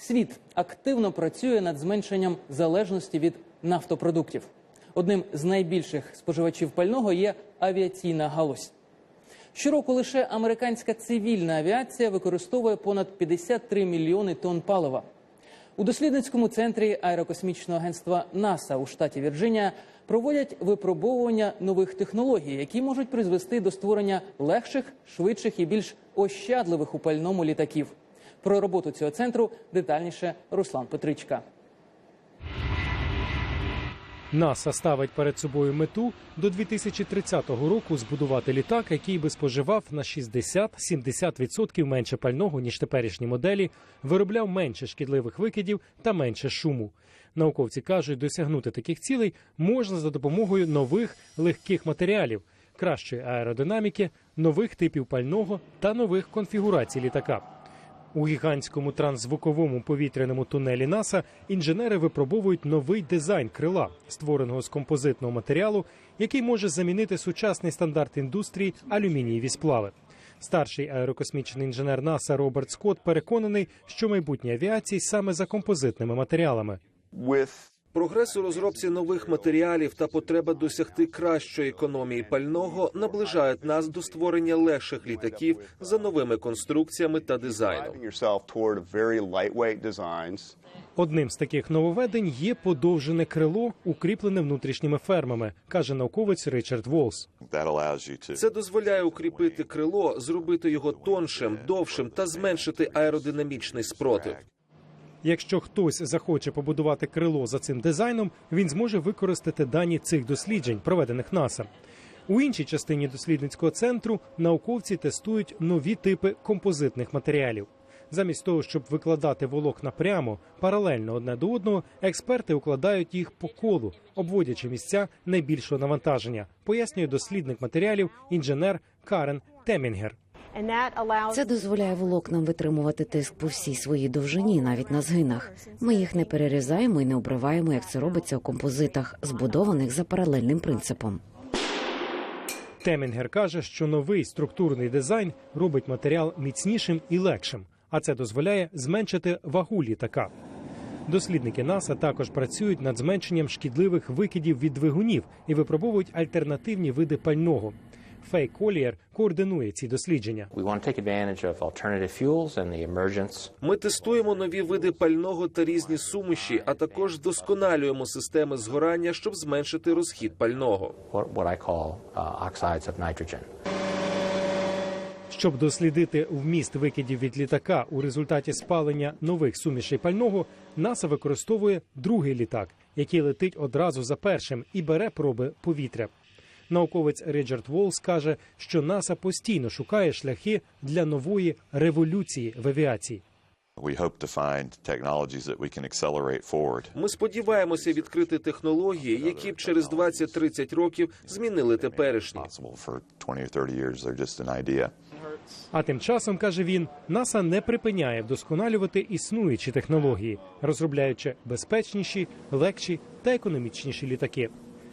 Світ активно працює над зменшенням залежності від нафтопродуктів. Одним з найбільших споживачів пального є авіаційна галузь. Щороку лише американська цивільна авіація використовує понад 53 мільйони тонн палива. У дослідницькому центрі аерокосмічного агентства НАСА у штаті Вірджинія проводять випробовування нових технологій, які можуть призвести до створення легших, швидших і більш ощадливих у пальному літаків. Про роботу цього центру детальніше Руслан Петричка. НАСА ставить перед собою мету до 2030 року збудувати літак, який би споживав на 60-70% менше пального ніж теперішні моделі, виробляв менше шкідливих викидів та менше шуму. Науковці кажуть, досягнути таких цілей можна за допомогою нових легких матеріалів, кращої аеродинаміки, нових типів пального та нових конфігурацій літака. У гігантському трансзвуковому повітряному тунелі НАСА інженери випробовують новий дизайн крила, створеного з композитного матеріалу, який може замінити сучасний стандарт індустрії алюмінієві сплави. Старший аерокосмічний інженер НАСА Роберт Скотт переконаний, що майбутнє авіації саме за композитними матеріалами. Прогрес у розробці нових матеріалів та потреба досягти кращої економії пального наближають нас до створення легших літаків за новими конструкціями та дизайном. Одним з таких нововведень є подовжене крило, укріплене внутрішніми фермами, каже науковець Ричард Волс. Це дозволяє укріпити крило, зробити його тоншим, довшим та зменшити аеродинамічний спротив. Якщо хтось захоче побудувати крило за цим дизайном, він зможе використати дані цих досліджень, проведених НАСА. У іншій частині дослідницького центру науковці тестують нові типи композитних матеріалів. Замість того, щоб викладати волокна прямо, паралельно одне до одного, експерти укладають їх по колу, обводячи місця найбільшого навантаження, пояснює дослідник матеріалів інженер Карен Темінгер. Це дозволяє волокнам витримувати тиск по всій своїй довжині, навіть на згинах. Ми їх не перерізаємо і не обриваємо, як це робиться у композитах, збудованих за паралельним принципом. Темінгер каже, що новий структурний дизайн робить матеріал міцнішим і легшим, а це дозволяє зменшити вагу літака. Дослідники НАСА також працюють над зменшенням шкідливих викидів від двигунів і випробовують альтернативні види пального. Фей Колієр координує ці дослідження. Ми тестуємо нові види пального та різні суміші, а також вдосконалюємо системи згорання, щоб зменшити розхід пального. uh. Щоб дослідити вміст викидів від літака у результаті спалення нових сумішей пального, НАСА використовує другий літак, який летить одразу за першим і бере проби повітря. Науковець Ричард Волс каже, що НАСА постійно шукає шляхи для нової революції в авіації. Ми сподіваємося відкрити технології, які б через 20-30 років змінили теперішні. Possible for 20 or 30 years, they're just an idea. А тим часом, каже він, НАСА не припиняє вдосконалювати існуючі технології, розробляючи безпечніші, легші та економічніші літаки.